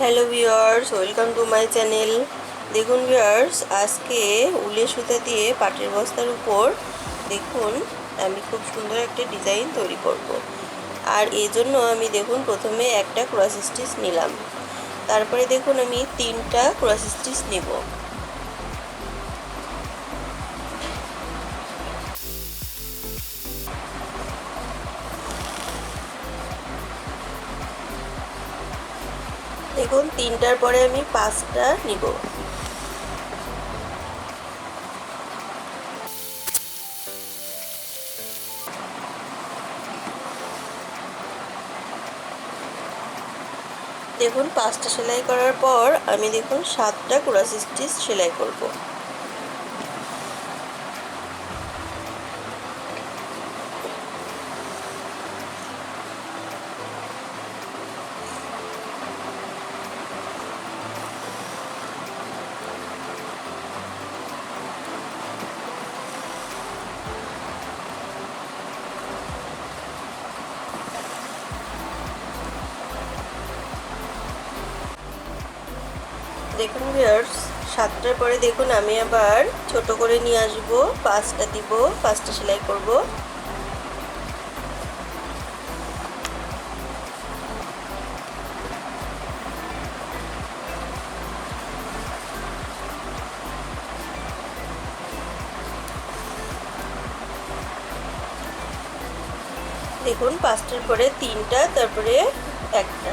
Hello viewers welcome to my channel দেখুন viewers আজকে উলের সুতা দিয়ে পাটের বস্তার উপর দেখুন, আমি খুব সুন্দর একটা ডিজাইন তৈরি করব। আর এই জন্য আমি দেখুন, প্রথমে একটা ক্রস স্টিচ নিলাম। তারপরে দেখুন, আমি তিনটা ক্রস স্টিচ নেব। দেখুন তিনটার পরে আমি পাঁচটা নিব। দেখুন, পাঁচটা সেলাই করার পর আমি দেখুন সাতটা কুড়াশি স্টিচ সেলাই করব। দেখুন ভিউয়ার্স সাতটার পরে দেখুন আমি আবার ছোট করে নিয়ে আসব, পাঁচটা দিব, পাঁচটা সেলাই করব। দেখুন পাঁচটার পরে তিনটা, তারপরে একটা।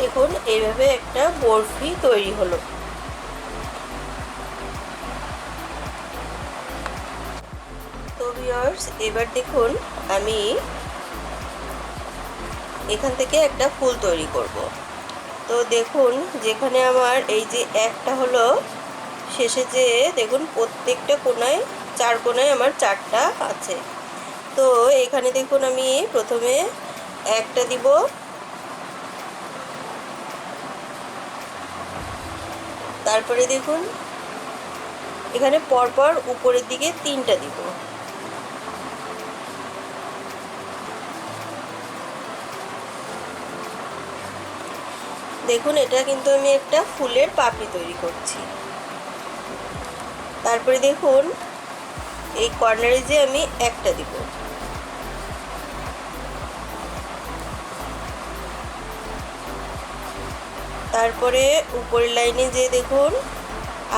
দেখুন, এইভাবে একটা বরফি তৈরি হলো। তো ভিউয়ার্স এবার দেখুন, আমি এখান থেকে একটা ফুল তৈরি করব। তো দেখুন, যেখানে আমার এই যে একটা হলো, শেষে যে দেখুন, প্রত্যেকটা কোনায়, চার কোনায় আমার চারটা আছে। তো এখানে দেখুন, আমি প্রথমে একটা দিব। তারপরে দেখুন, এখানে পরপর উপরের দিকে তিনটা দিব। দেখুন, এটা কিন্তু আমি একটা ফুলের পাপড়ি তৈরি করছি। তারপরে দেখুন, এই কর্নারে যে আমি একটা দিব। তারপরে উপরের লাইনে যে দেখুন,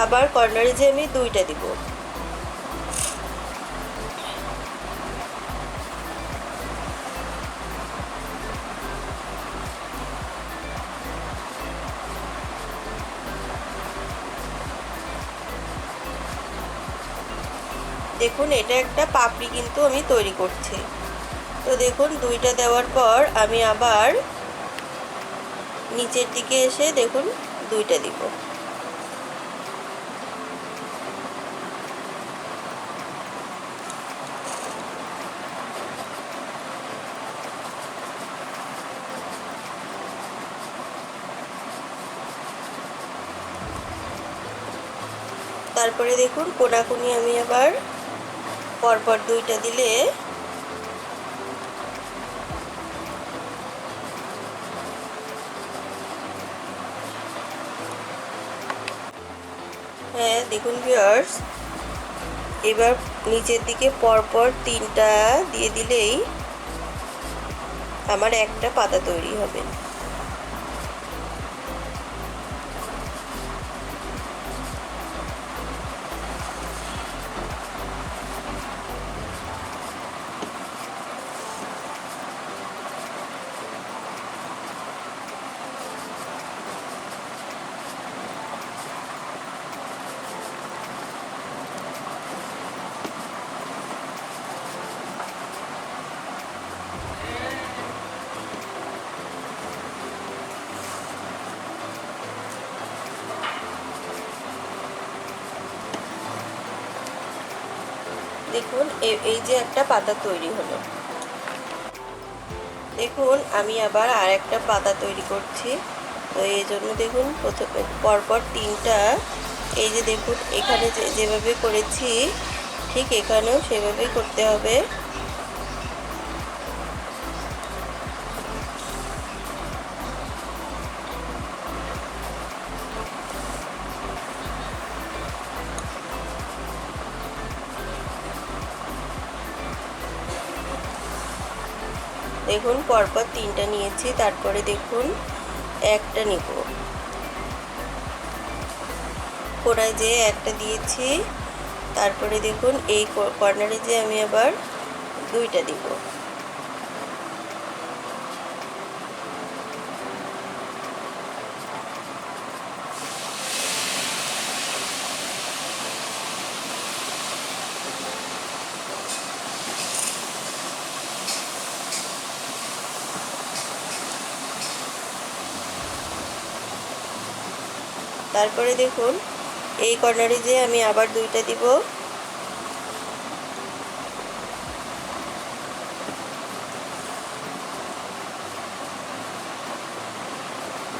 আবার কর্নারে যে আমি দুইটা দিব। দেখুন, এটা একটা পাপড়ি কিন্তু আমি তৈরি করছি। তো দেখুন, দুইটা দেওয়ার পর আমি আবার নিচের দিকে এসে দেখুন দুইটা দিব। তারপরে দেখুন কোনাকুনি আমি আবার পরপর দুইটা দিলে হ্যাঁ দেখুন ভিওর্স এবার নিচের দিকে পরপর তিনটা দিয়ে দিলেই আমার একটা পাতা তৈরি হবে। দেখুন এই যে একটা পাতা তৈরি হলো। দেখুন, আমি আবার আর একটা পাতা তৈরি করছি। তো এই জন্য দেখুন প্রথমে পরপর তিনটা, এই যে দেখুন, এখানে যেভাবে করেছি, ঠিক এখানেও সেভাবেই করতে হবে। দেখুন, পরপর তিনটা নিয়েছি, তারপরে দেখুন, একটা নিব। কোড়ায় যে একটা দিয়েছি, তারপরে দেখুন, এই কর্নারে যে আমি আবার দুইটা দিব। তারপরে দেখুন, এই কর্নারে যে আমি আবার দুইটা দিব।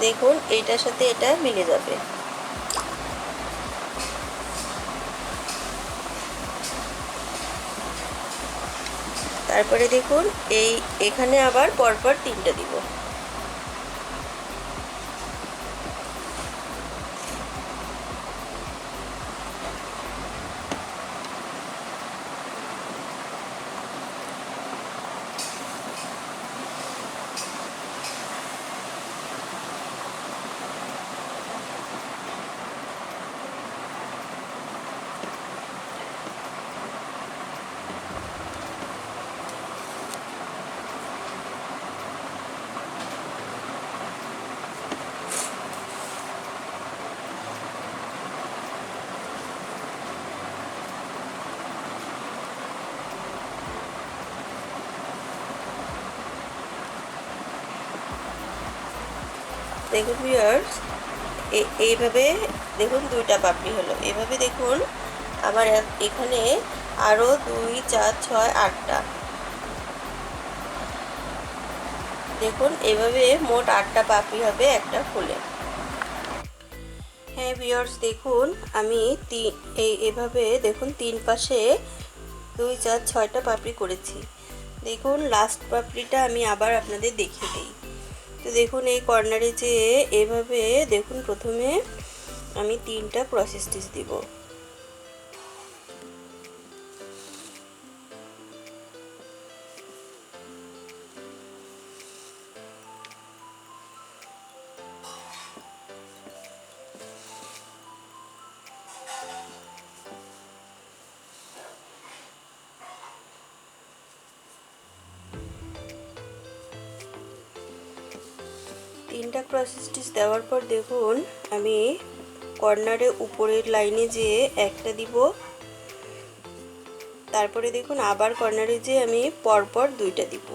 দেখুন, এইটার সাথে এটা মিলে যাবে। তারপরে দেখুন, এই এখানে আবার পরপর তিনটা দিব। দেখুন ভিউয়ার্স এইভাবে দেখুন দুইটা পাপড়ি হলো। এভাবে দেখুন আমার এখানে আরও দুই, চার, ছয়, আটটা। দেখুন, এভাবে মোট আটটা পাপড়ি হবে একটা ফুলে। হ্যাঁ ভিউয়ার্স দেখুন, আমি তিন এই এভাবে দেখুন তিন পাশে দুই, চার, ছয়টা পাপড়ি করেছি। দেখুন লাস্ট পাপড়িটা আমি আবার আপনাদের দেখিয়ে দিই। তো দেখুন এই কর্নারে যে এভাবে দেখুন প্রথমে আমি তিনটা প্রসেস স্টিচ দিব। তিনটা ক্রস স্টিচ দেওয়ার পর দেখুন, আমি কর্নারে উপরের লাইনে যে একটা দিব। তারপরে দেখুন, আবার কর্নারে যে আমি পরপর দুইটা দিব।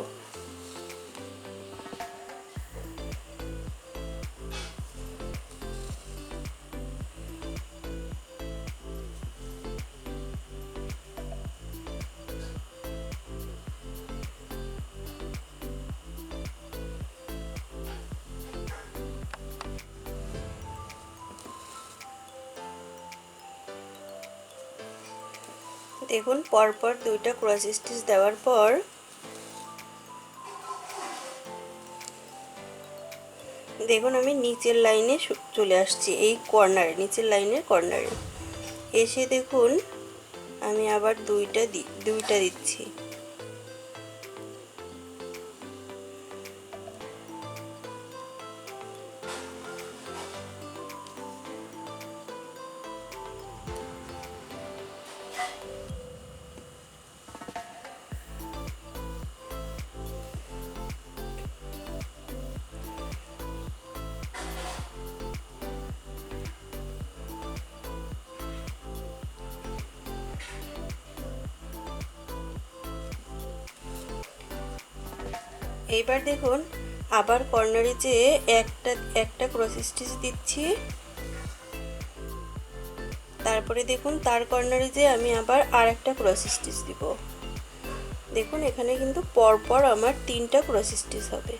দেখুন, পরপর দুইটা ক্রস স্টিচ দেওয়ার পর দেখুন, আমি নিচের লাইনে চলে আসছি, এই কর্নারে নিচের লাইনের কর্নারে এসে দেখুন, আমি আবার দুইটা দি দুইটা দিচ্ছি। এইবার দেখুন, আবার কর্নারে যে একটা একটা ক্রস স্টিচ দিচ্ছি। তারপরে দেখুন, তার কর্নারে যে আমি আবার আর একটা ক্রস স্টিচ দিব। দেখুন, এখানে কিন্তু পরপর আমার তিনটা ক্রস স্টিচ হবে।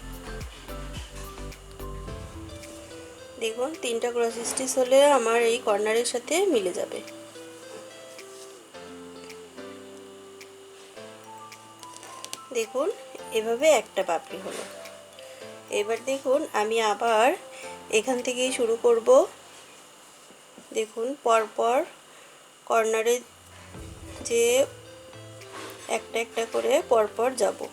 দেখুন, তিনটা ক্রস স্টিচ হলে আমার এই কর্নারের সাথে মিলে যাবে। দেখুন এভাবে একটা পাপড়ি হলো। এবার দেখুন, আমি আবার এখান থেকেই শুরু করব। দেখুন, পরপর কর্নারে যে একটা একটা করে পরপর যাব।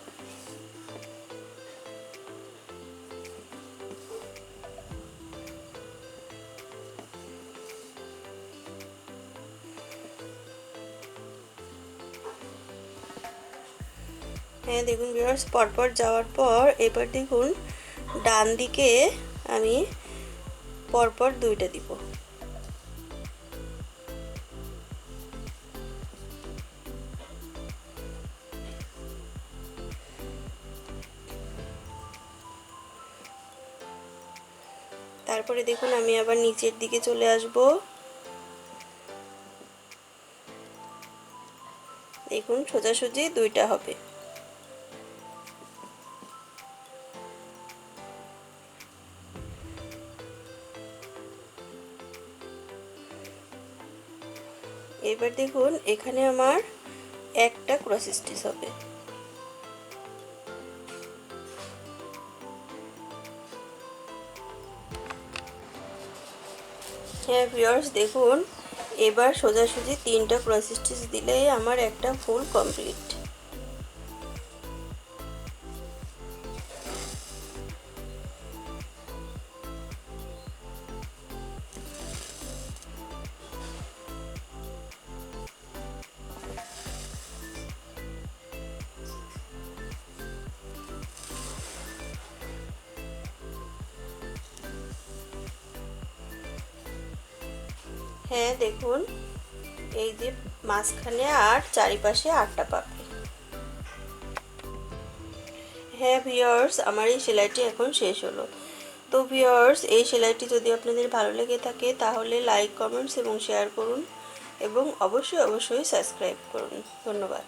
হ্যাঁ দেখুন ভিউয়ার্স পরপর যাওয়ার পর এবার দেখুন ডান দিকে আমি পরপর দুইটা দিব। তারপরে দেখুন আমি আবার নিচের দিকে চলে আসব। দেখুন সোজাসুজি দুইটা হবে। এবার দেখুন, এখানে আমার একটা ক্রস স্টিচ হবে। হ্যাঁ ভিউয়ার্স দেখুন, এবার সোজাসুজি তিনটা ক্রস স্টিচ দিলেই আমার একটা ফুল কমপ্লিট হ্যাঁ দেখুন। এই যে মাঝখানে আর চারিপাশে আটটা পাপড়ি। হ্যাঁ ভিওর্স আমার এই সেলাইটি এখন শেষ হলো। তো ভিওর্স এই সেলাইটি যদি আপনাদের ভালো লেগে থাকে, তাহলে লাইক কমেন্টস এবং শেয়ার করুন এবং অবশ্যই অবশ্যই সাবস্ক্রাইব করুন। ধন্যবাদ।